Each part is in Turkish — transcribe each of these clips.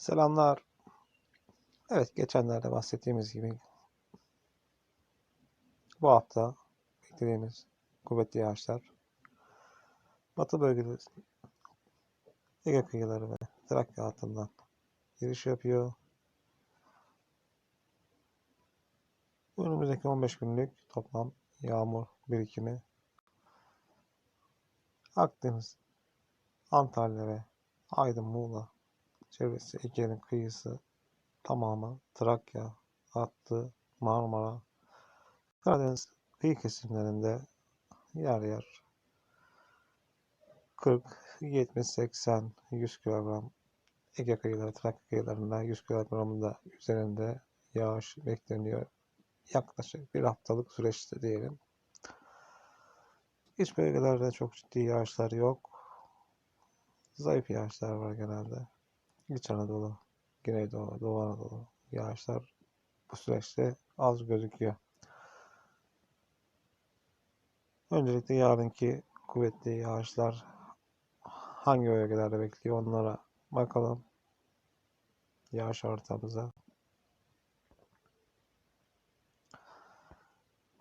Selamlar. Evet, geçenlerde bahsettiğimiz gibi bu hafta beklediğimiz kuvvetli yağışlar Batı bölgede Ege kıyıları ve Trakya hattından giriş yapıyor. Önümüzdeki 15 günlük toplam yağmur birikimi Akdeniz, Antalya ve Aydın, Muğla çevresi, Ege'nin kıyısı tamamı, Trakya hattı, Marmara, Karadeniz kıyı kesimlerinde yer yer 40, 70, 80, 100 kilogram Ege kıyıları, Trakya kıyılarında 100 kilogramında üzerinde yağış bekleniyor. Yaklaşık bir haftalık süreçte diyelim. İç bölgelerde çok ciddi yağışlar yok. Zayıf yağışlar var genelde. İç Anadolu, Güneydoğu, Doğu Anadolu yağışlar bu süreçte az gözüküyor. Öncelikle yarınki kuvvetli yağışlar hangi bölgelerde bekliyor onlara bakalım. Yağış haritamıza.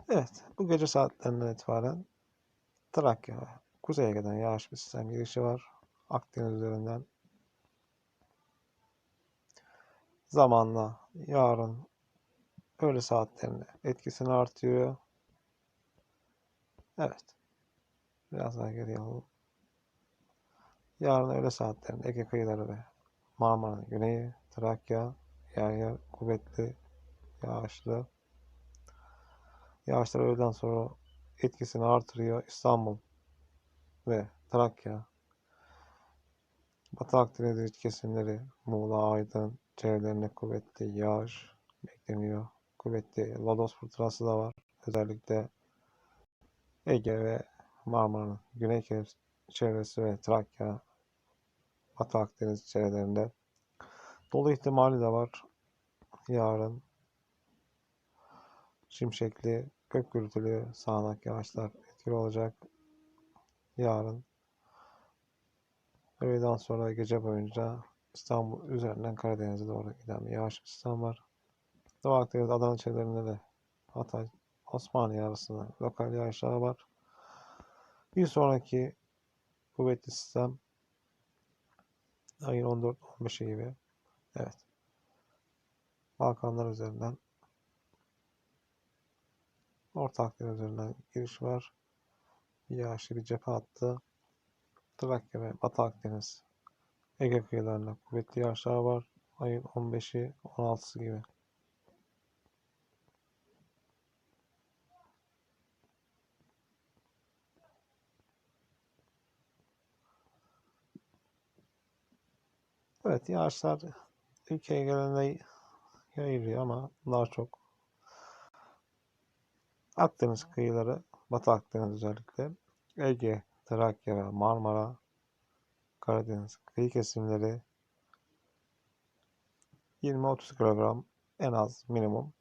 Evet, bu gece saatlerinden itibaren Trakya ve Kuzey Ege'den yağış bir sistem girişi var. Akdeniz üzerinden zamanla yarın öğle saatlerinde etkisini artıyor. Evet. Biraz daha geriye alalım. Yarın öğle saatlerinde Ege kıyıları ve Marmara'nın güneyi, Trakya, yer yer kuvvetli, yağışlı. Yağışlar öğleden sonra etkisini artırıyor. İstanbul ve Trakya, Batı Akdeniz kesimleri, Muğla, Aydın, çevrelerinde kuvvetli yağış bekleniyor. Kuvvetli lodos fırtınası da var. Özellikle Ege ve Marmara'nın güney çevresi ve Trakya, Batı Akdeniz çevrelerinde. Dolu ihtimali de var. Yarın şimşekli, gök gürültülü sağanak yağışlar etkili olacak. Yarın öğleden sonra gece boyunca İstanbul üzerinden Karadeniz'e doğru giden bir yağış sistem var. Doğu Akdeniz, Adana çevrelerinde de Hatay, Osmaniye arasında lokal yağışlar var. Bir sonraki kuvvetli sistem ayın 14-15'i gibi. Evet. Balkanlar üzerinden Orta Akdeniz üzerinden giriş var. Yağışlı bir cephe attı. Trakya ve Batı Akdeniz Ege kıyılarında kuvvetli yağışlar var. Ayın 15'i 16'sı gibi. Evet yağışlar ülkeye genelde yayılıyor ama daha çok Akdeniz kıyıları, Batı Akdeniz özellikle Ege, Trakya ve Marmara, Karadeniz kıyı kesimleri 20-30 kilogram en az minimum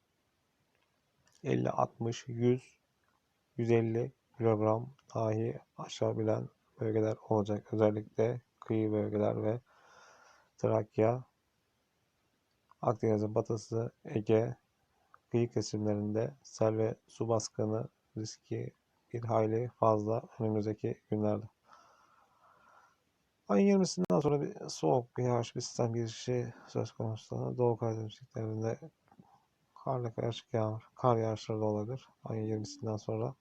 50, 60, 100, 150 kilogram dahi aşabilen bölgeler olacak. Özellikle kıyı bölgeler ve Trakya, Akdeniz'in batısı, Ege, kıyı kesimlerinde sel ve su baskını riski bir hayli fazla önümüzdeki günlerde. Ayın 20'sinden sonra bir soğuk bir yağış bir sistem girişi söz konusu. Doğu Karadeniz yüksekliklerinde karla karışık yağmur, kar yağışları da olabilir ayın 20'sinden sonra.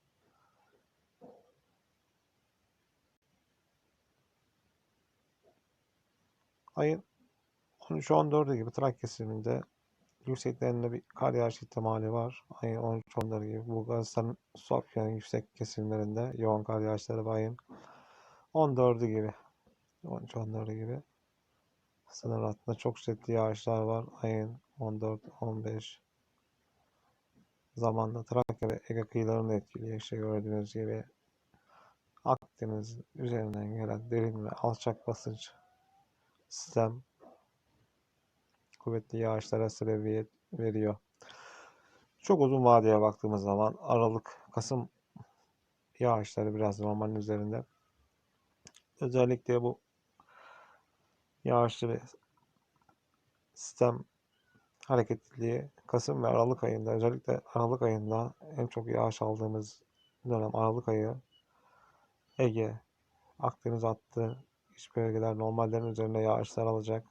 Ayın 13-14'ü gibi Trakya kesiminde yükseklerinde bir kar yağış ihtimali var. Ayın 13-14'ü gibi Bulgaristan, Sofya'nın yüksek kesimlerinde yoğun kar yağışları var ayın 14'ü gibi. 13-14'ü gibi. Sınır hattında çok şiddetli yağışlar var. Ayın 14-15 zamanda Trakya ve Ege kıyılarını etkiliyor. İşte gördüğünüz gibi Akdeniz üzerinden gelen derin ve alçak basınç sistem kuvvetli yağışlara sebebiyet veriyor. Çok uzun vadeye baktığımız zaman Aralık, Kasım yağışları biraz normalin üzerinde. Özellikle bu yağışlı ve sistem hareketliliği Kasım ve Aralık ayında özellikle Aralık ayında en çok yağış aldığımız dönem Aralık ayı Ege, Akdeniz hattı iç bölgeler normallerin üzerine yağışlar alacak.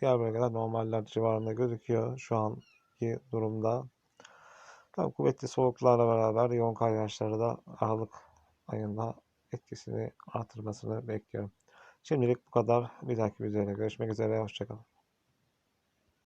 Diğer bölgeler normaller civarında gözüküyor şu anki durumda. Tabii kuvvetli soğuklarla beraber yoğun kar yağışları da Aralık ayında etkisini artırmasını bekliyorum. Şimdilik bu kadar. Bir dahaki videoda görüşmek üzere. Hoşçakalın.